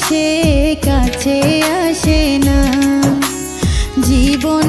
আসে কাছে আসে না। জীবন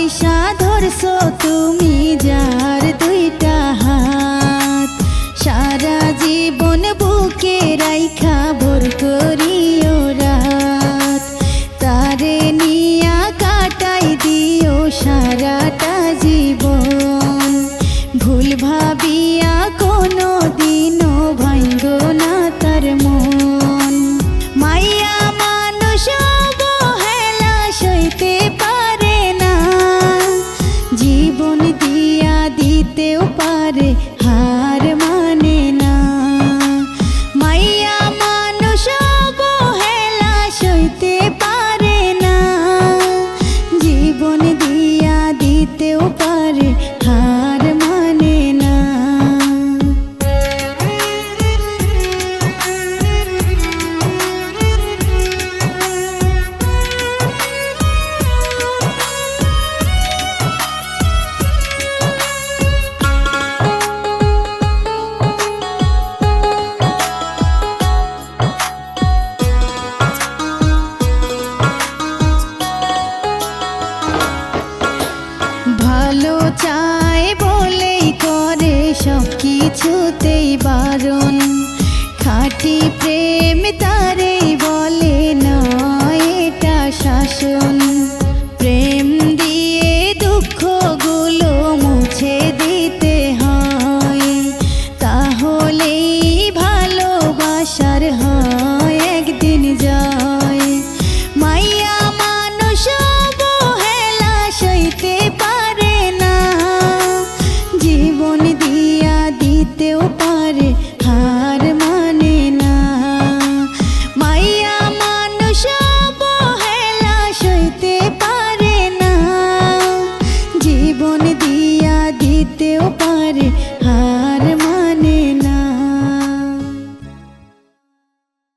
পয়সা ধরছো তুমি যার দুইটা হাত। সারা জীবন বুকে রাইখা ভোর করিও রা রে কিছুতেই বারণ খাটি প্রেম যেতেও পারে। হা